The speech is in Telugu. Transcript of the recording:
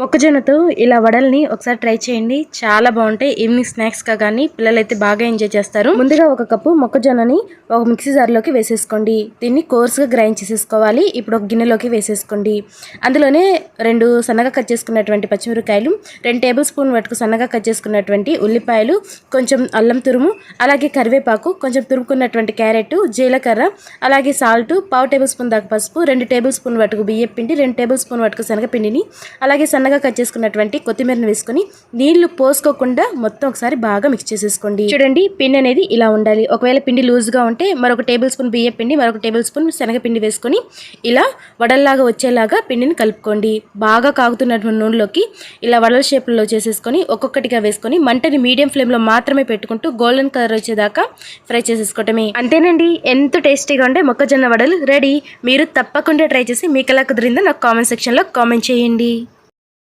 మొక్కజొన్నతో ఇలా వడల్ని ఒకసారి ట్రై చేయండి. చాలా బాగుంటాయి. ఈవినింగ్ స్నాక్స్గా కానీ పిల్లలైతే బాగా ఎంజాయ్ చేస్తారు. ముందుగా ఒక కప్పు మొక్కజొన్నని ఒక మిక్సీ జార్లోకి వేసేసుకోండి. దీన్ని కోర్స్గా గ్రైండ్ చేసేసుకోవాలి. ఇప్పుడు ఒక గిన్నెలోకి వేసేసుకోండి. అందులోనే రెండు సన్నగా కట్ చేసుకున్నటువంటి పచ్చిమిరకాయలు రెండు టేబుల్ స్పూన్ వరకు సన్నగా కట్ చేసుకున్నటువంటి ఉల్లిపాయలు కొంచెం అల్లం తురుము అలాగే కరివేపాకు కొంచెం తురుముకున్నటువంటి క్యారెట్ జీలకర్ర అలాగే సాల్ట్ పావు టేబుల్ స్పూన్ దాకా పసుపు రెండు టేబుల్ స్పూన్ వరకు బియ్యం పిండి రెండు టేబుల్ స్పూన్ వరకు శనగపిండిని అలాగే సన్నగా కట్ చేసుకున్నటువంటి కొత్తిమీరను వేసుకొని నీళ్ళు పోసుకోకుండా మొత్తం ఒకసారి బాగా మిక్స్ చేసేసుకోండి. చూడండి పిండి అనేది ఇలా ఉండాలి. ఒకవేళ పిండి లూజ్గా ఉంటే మరొక టేబుల్ స్పూన్ బియ్యం పిండి మరొక టేబుల్ స్పూన్ శనగపిండి వేసుకొని ఇలా వడల్లాగా వచ్చేలాగా పిండిని కలుపుకోండి. బాగా కాగుతున్నటువంటి నూనెలోకి ఇలా వడల షేప్లో చేసేసుకొని ఒక్కొక్కటిగా వేసుకొని మంటని మీడియం ఫ్లేమ్లో మాత్రమే పెట్టుకుంటూ గోల్డెన్ కలర్ వచ్చేదాకా ఫ్రై చేసేసుకోవటమే. అంతేనండి ఎంత టేస్టీగా ఉండే మొక్కజొన్న వడలు రెడీ. మీరు తప్పకుండా ట్రై చేసి మీకు ఎలా కుదిరిందో నాకు కామెంట్ సెక్షన్లో కామెంట్ చేయండి.